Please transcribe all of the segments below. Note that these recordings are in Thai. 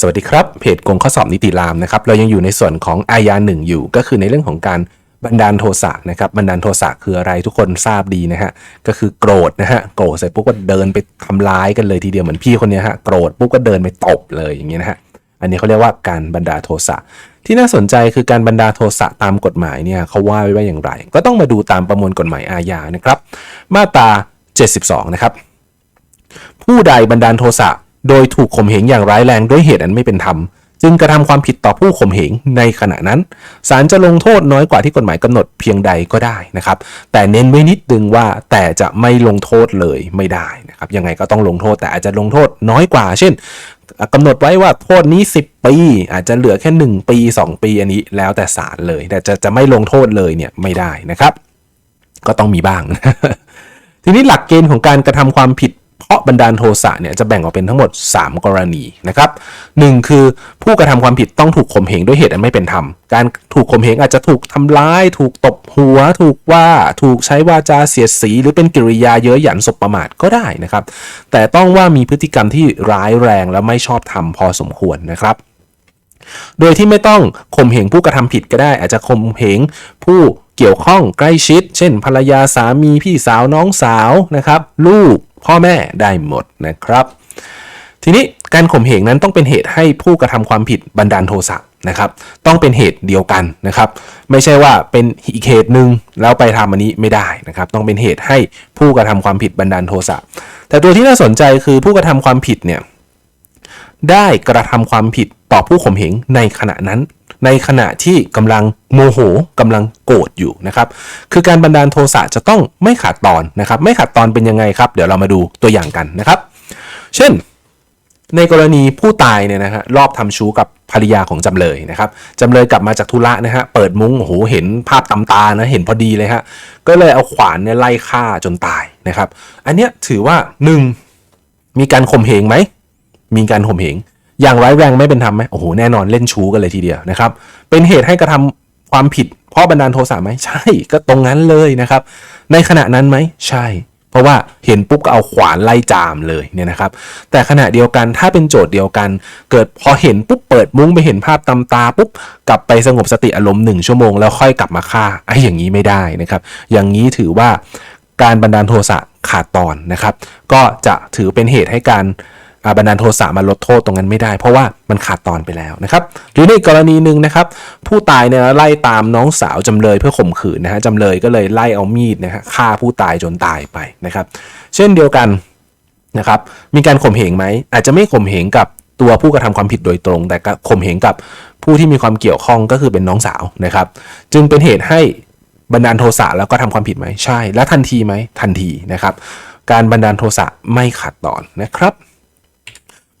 สวัสดีครับ เพจกงข้อสอบนิติรามนะครับ เรายังอยู่ในส่วนของอาญาหนึ่งอยู่ ก็คือในเรื่องของการบันดาลโทสะนะครับ บันดาลโทสะคืออะไรทุกคนทราบดีนะฮะ ก็คือโกรธนะฮะ โกรธเสร็จปุ๊บก็เดินไปทำร้ายกันเลยทีเดียวเหมือนพี่คนนี้ฮะ โกรธปุ๊บก็เดินไปตบเลยอย่างเงี้ยนะฮะ อันนี้เขาเรียกว่าการบันดาลโทสะ ที่น่าสนใจคือการบันดาลโทสะตามกฎหมายเนี่ยเขาว่าไว้ว่าอย่างไร ก็ต้องมาดูตามประมวลกฎหมายอาญานะครับ มาตรา 72 นะครับผู้ใดบันดาลโทสะ โดยถูกข่มเหงอย่างร้ายแรงด้วยเหตุอันไม่เป็นธรรม จึงกระทำความผิดต่อผู้ข่มเหงในขณะนั้นศาลจะลงโทษน้อยกว่าที่กฎหมายกำหนดเพียงใดก็ได้นะครับ แต่เน้นไว้นิดนึงว่าแต่จะไม่ลงโทษเลยไม่ได้นะครับยังไงก็ต้องลงโทษแต่อาจจะลงโทษน้อยกว่า เช่นกำหนดไว้ว่าโทษนี้ 10 ปี อาจจะเหลือแค่ 1 ปี 2 ปีอันนี้แล้วแต่ศาลเลย แต่จะจะไม่ลงโทษเลยเนี่ยไม่ได้นะครับ ก็ต้องมีบ้าง ทีนี้หลักเกณฑ์ของการกระทำความผิด เพราะบันดาลโทสะเนี่ยจะแบ่งออกเป็นทั้งหมด 3 กรณีนะครับหนึ่งคือผู้กระทำความผิดต้องถูกข่มเหงด้วยเหตุอันไม่เป็นธรรม การถูกข่มเหงอาจจะถูกทำร้าย ถูกตบหัว ถูกว่าถูกใช้วาจาเสียดสี หรือเป็นกิริยาเย้ยหยันสบประมาทก็ได้นะครับ แต่ต้องว่ามีพฤติกรรมที่ร้ายแรงและไม่ชอบธรรมพอสมควรนะครับโดยที่ไม่ต้องข่มเหงผู้กระทำผิดก็ได้ อาจจะข่มเหงผู้เกี่ยวข้องใกล้ชิด เช่น ภรรยาสามีพี่สาวน้องสาวนะครับ ลูก พ่อแม่ได้หมดนะครับ ทีนี้การข่มเหงนั้นต้องเป็นเหตุให้ผู้กระทำความผิดบันดาลโทสะนะครับ ต้องเป็นเหตุเดียวกันนะครับ ไม่ใช่ว่าเป็นอีกเหตุหนึ่งแล้วไปทำอันนี้ไม่ได้นะครับ ต้องเป็นเหตุให้ผู้กระทำความผิดบันดาลโทสะแต่ตัวที่น่าสนใจคือผู้กระทำความผิดเนี่ยได้กระทำความผิดต่อผู้ข่มเหงในขณะนั้น ในขณะที่กำลังโมโหกำลังโกรธอยู่นะครับ คือการบันดาลโทสะจะต้องไม่ขาดตอนนะครับ ไม่ขาดตอนเป็นยังไงครับ เดี๋ยวเรามาดูตัวอย่างกันนะครับ เช่น ในกรณีผู้ตายเนี่ยนะฮะรอบทำชู้กับภรรยาของจำเลยนะครับจำเลยกลับมาจากธุระนะฮะเปิดมุ้งโอ้โหเห็นภาพตำตานะเห็นพอดีเลยฮะก็เลยเอาขวานเนี่ยไล่ฆ่าจนตายนะครับ อันเนี้ยถือว่า 1. มีการข่มเหงไหมมีการข่มเหง อย่างร้ายแรงไม่เป็นธรรมไหมโอ้โหแน่นอนเล่นชู้กันเลยทีเดียวนะครับ เป็นเหตุให้กระทำความผิด เพราะบันดาลโทสะไหมใช่ก็ตรงนั้นเลยนะครับ ในขณะนั้นไหมใช่ เพราะว่าเห็นปุ๊บก็เอาขวานไล่จามเลยเนี่ยนะครับ แต่ขณะเดียวกันถ้าเป็นโจทย์เดียวกัน เกิดพอเห็นปุ๊บเปิดมุ้งไปเห็นภาพตำตาปุ๊บกลับไปสงบสติอารมณ์หนึ่งชั่วโมงแล้วค่อยกลับมาฆ่าไอ้อย่างนี้ไม่ได้นะครับ อย่างนี้ถือว่าการบันดาลโทสะขาดตอนนะครับ ก็จะถือเป็นเหตุให้การ บันดาลโทสะมาลดโทษตรงนั้นไม่ได้ เพราะว่ามันขาดตอนไปแล้วนะครับหรือในกกรณีหนึ่งนะครับ ผู้ตายเนี่ยไล่ตามน้องสาวจำเลยเพื่อข่มขืนนะฮะจำเลยก็เลยไล่เอามีดนะฮะฆ่าผู้ตายจนตายไปนะครับ เช่นเดียวกันนะครับ มีการข่มเหงไหมอาจจะไม่ข่มเหงกับตัวผู้กระทำความผิดโดยตรง แต่ก็ข่มเหงกับผู้ที่มีความเกี่ยวข้องก็คือเป็นน้องสาวนะครับ จึงเป็นเหตุให้บันดาลโทสะแล้วก็ทำความผิดไหมใช่ และทันทีไหมทันทีนะครับ การบันดาลโทสะไม่ขาดตอนนะครับ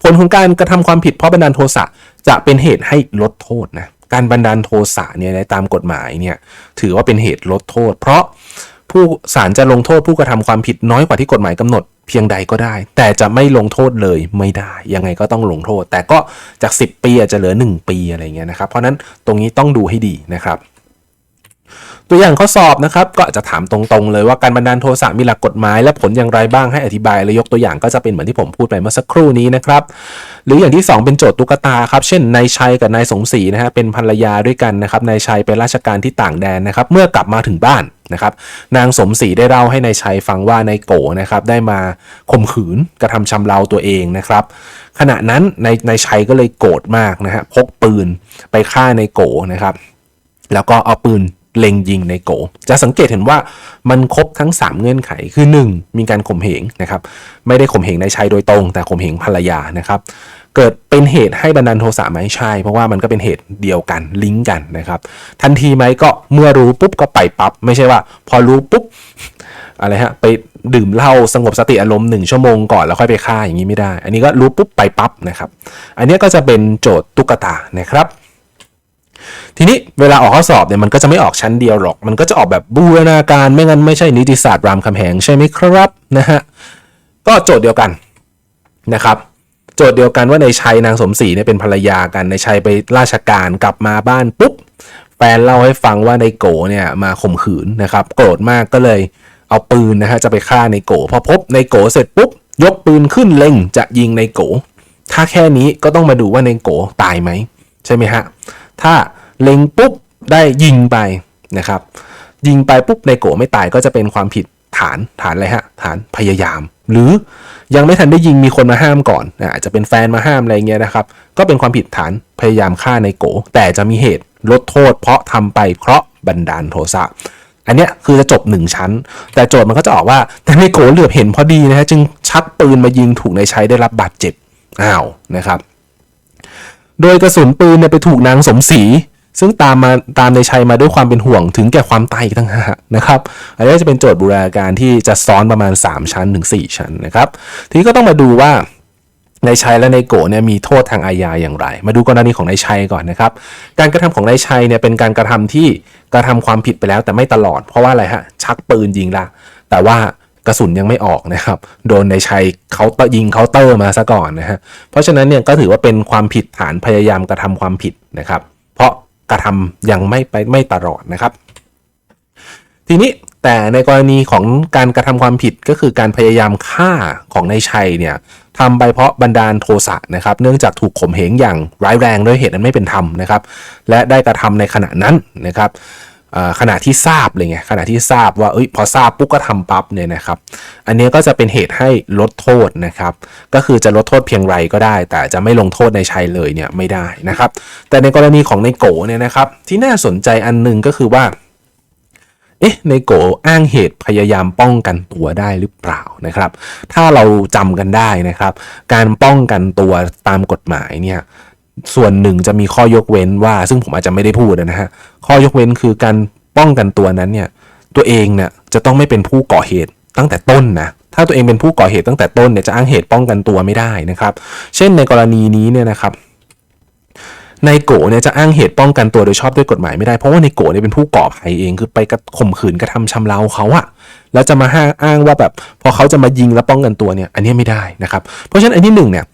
ผลของการกระทำความผิดเพราะบันดาลโทสะจะเป็นเหตุให้ลดโทษนะการบันดาลโทสะเนี่ยในตามกฎหมายเนี่ยถือว่าเป็นเหตุลดโทษ เพราะผู้ศาลจะลงโทษผู้กระทำความผิดน้อยกว่าที่กฎหมายกำหนดเพียงใดก็ได้ แต่จะไม่ลงโทษเลยไม่ได้ ยังไงก็ต้องลงโทษ แต่ก็จาก 10 ปีอาจจะเหลือ 1 ปีอะไรเงี้ยนะครับ เพราะนั้นตรงนี้ต้องดูให้ดีนะครับ ตัวอย่างข้อสอบนะครับ ก็อาจจะถามตรงๆเลยว่าการบันดาลโทสะมีหลักกฎหมาย และผลอย่างไรบ้างให้อธิบายและยกตัวอย่างก็จะเป็นเหมือนที่ผมพูดไปเมื่อสักครู่นี้นะครับหรืออย่างที่ 2 เป็นโจทย์ตุ๊กตาครับเช่นนายชัยกับนายสมศรีนะฮะเป็นภรรยาด้วยกันนะครับนายชัยเป็นราชการที่ต่างแดนนะครับ เมื่อกลับมาถึงบ้านนะครับนางสมศรีได้เล่าให้นายชัยฟังว่านายโกนะครับได้มาข่มขืนกระทำชำเราตัวเองนะครับ ขณะนั้นนายนายชัยก็เลยโกรธมากนะฮะพกปืนไปฆ่านายโกนะครับ แล้วก็เอาปืน เล็งยิงในโก จะสังเกตเห็นว่ามันครบทั้ง 3 เงื่อนไข คือ 1 มีการข่มเหงนะครับ ไม่ได้ข่มเหงในชายโดยตรง แต่ข่มเหงภรรยานะครับ เกิดเป็นเหตุให้บันดาลโทสะไหมใช่ เพราะว่ามันก็เป็นเหตุเดียวกันลิงก์กันนะครับ ทันทีไหมก็เมื่อรู้ปุ๊บก็ไปปั๊บ ไม่ใช่ว่า พอรู้ปุ๊บอะไรฮะไปดื่มเหล้าสงบสติอารมณ์หนึ่งชั่วโมงก่อนแล้วค่อยไปฆ่าอย่างนี้ไม่ได้ อันนี้ก็รู้ปุ๊บไปปั๊บนะครับ อันนี้ก็จะเป็นโจทย์ตุ๊กตานะครับ ทีนี้เวลาออกข้อสอบเนี่ยมันก็จะไม่ออกชั้นเดียวหรอก มันก็จะออกแบบบูรณาการไม่งั้นไม่ใช่นิติศาสตร์รามคำแหงใช่ไหมครับนะฮะก็โจทย์เดียวกันนะครับโจทย์เดียวกันว่าในชัยนางสมศรีเนี่ยเป็นภรรยากันในชัยไปราชการกลับมาบ้านปุ๊บแฟนเล่าให้ฟังว่าในโกเนี่ยมาข่มขืนนะครับโกรธมากก็เลยเอาปืนนะฮะจะไปฆ่าในโกพอพบในโกเสร็จปุ๊บยกปืนขึ้นเล็งจะยิงในโก ถ้าแค่นี้ก็ต้องมาดูว่าในโกตายไหมใช่ไหมฮะ ถ้าเล็งปุ๊บได้ยิงไปนะครับ ยิงไปปุ๊บในโกไม่ตายก็จะเป็นความผิดฐานฐานอะไรฮะฐานพยายาม หรือยังไม่ทันได้ยิงมีคนมาห้ามก่อนอะอาจจะเป็นแฟนมาห้ามอะไรเงี้ยนะครับ ก็เป็นความผิดฐานพยายามฆ่าในโกแต่จะมีเหตุลดโทษ เพราะทำไปเพราะบันดาลโทสะอันเนี้ยคือจะจบหนึ่งชั้น แต่โจทย์มันก็จะออกว่าแต่ในโกเหลือบเห็นพอดีนะฮะจึงชักปืนมายิงถูกในชัยได้รับบาดเจ็บอ้าวนะครับ โดยกระสุนปืนเนี่ยไปถูกนางสมศรีซึ่งตามมาตามในชัยมาด้วยความเป็นห่วงถึงแก่ความตายอีกทั้งหากนะครับอันนี้จะเป็นโจทย์บูราการที่จะซ้อนประมาณ 3 ชั้นถึง4ชั้นนะครับ ทีนี้ก็ต้องมาดูว่าในชัยและในโกเนี่ยมีโทษทางอาญาอย่างไร มาดูกรณีของในชัยก่อนนะครับ การกระทำของในชัยเนี่ยเป็นการกระทำที่กระทำความผิดไปแล้วแต่ไม่ตลอด เพราะว่าอะไรฮะชักปืนยิงละแต่ว่า กระสุนยังไม่ออกนะครับ โดนในชัยเขาตอยิงเคาน์เตอร์มาซะก่อนนะฮะ เพราะฉะนั้นเนี่ยก็ถือว่าเป็นความผิดฐานพยายามกระทำความผิดนะครับ เพราะกระทำยังไม่ไปไม่ตลอดนะครับ ทีนี้แต่ในกรณีของการกระทำความผิดก็คือการพยายามฆ่าของนายชัยเนี่ยทำไปเพราะบันดาลโทสะนะครับ เนื่องจากถูกข่มเหงอย่างร้ายแรงด้วยเหตุอันไม่เป็นธรรมนะครับ และได้กระทำในขณะนั้นนะครับ ขณะที่ทราบเลยไงขณะที่ทราบว่าเอ้ยพอทราบปุ๊บก็ทำปั๊บเนี่ยนะครับ อันนี้ก็จะเป็นเหตุให้ลดโทษนะครับ ก็คือจะลดโทษเพียงไรก็ได้ แต่จะไม่ลงโทษในชัยเลยเนี่ยไม่ได้นะครับ แต่ในกรณีของในโกเนี่ยนะครับ ที่น่าสนใจอันหนึงก็คือว่าเอ๊ะในโกอ้างเหตุพยายามป้องกันตัวได้หรือเปล่านะครับ ถ้าเราจำกันได้นะครับ การป้องกันตัวตามกฎหมายเนี่ย ส่วนหนึ่งจะมีข้อยกเว้นว่า ซึ่งผมอาจจะไม่ได้พูดนะฮะข้อยกเว้นคือการป้องกันตัวนั้นเนี่ย ตัวเองเนี่ยจะต้องไม่เป็นผู้ก่อเหตุตั้งแต่ต้นนะถ้าตัวเองเป็นผู้ก่อเหตุตั้งแต่ต้นเนี่ยจะอ้างเหตุป้องกันตัวไม่ได้นะครับ เช่นในกรณีนี้เนี่ยนะครับในโกเนี่ยจะอ้างเหตุป้องกันตัวโดยชอบด้วยกฎหมายไม่ได้เพราะว่าในโกเนี่ยเป็นผู้ก่อภัยเองคือไปกระข่มขืนกระทำชำเราเขาอะแล้วจะมาห้างอ้างว่าแบบพอเขาจะมายิงแล้วป้องกันตัวเนี่ยอันนี้ไม่ได้นะครับ เพราะฉะนั้นอันที่หนึ่งเนี่ย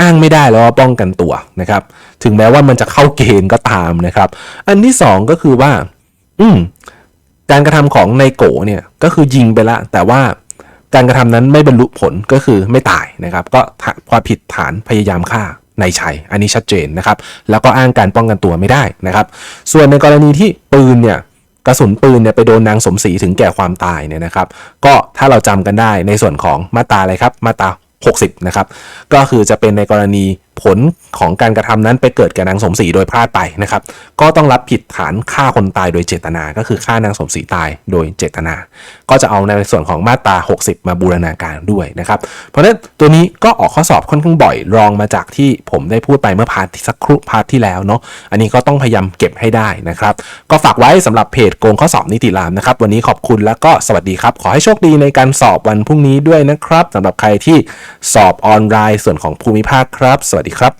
อ้างไม่ได้แล้วว่าป้องกันตัวนะครับ ถึงแม้ว่ามันจะเข้าเกณฑ์ก็ตามนะครับ อันที่สองก็คือว่า อืมการกระทำของในโกเนี่ยก็คือยิงไปละ แต่ว่าการกระทำนั้นไม่บรรลุผลก็คือไม่ตายนะครับ ก็ความผิดฐานพยายามฆ่าในชัย อันนี้ชัดเจนนะครับ แล้วก็อ้างการป้องกันตัวไม่ได้นะครับ ส่วนในกรณีที่ปืนเนี่ยกระสุนปืนเนี่ยไปโดนนางสมศรีถึงแก่ความตายเนี่ยนะครับ ก็ถ้าเราจำกันได้ในส่วนของมาตาอะไรครับ มาตา 60 นะครับ ก็คือจะเป็นในกรณี ผลของการกระทำนั้นไปเกิดแก่นางสมศรีโดยพลาดไปนะครับ ก็ต้องรับผิดฐานฆ่าคนตายโดยเจตนา ก็คือฆ่านางสมศรีตายโดยเจตนา ก็จะเอาในส่วนของมาตรา 60 มาบูรณาการด้วยนะครับ เพราะฉะนั้นตัวนี้ก็ออกข้อสอบค่อนข้างบ่อยรองมาจากที่ผมได้พูดไปเมื่อพาร์ทสักครู่พาร์ทที่แล้วเนาะ อันนี้ก็ต้องพยายามเก็บให้ได้นะครับ ก็ฝากไว้สำหรับเพจโกงข้อสอบนิติรามนะครับ วันนี้ขอบคุณแล้วก็สวัสดีครับ ขอให้โชคดีในการสอบวันพรุ่งนี้ด้วยนะครับสำหรับใครที่สอบออนไลน์ส่วนของภูมิภาคครับ สวัสดีครับ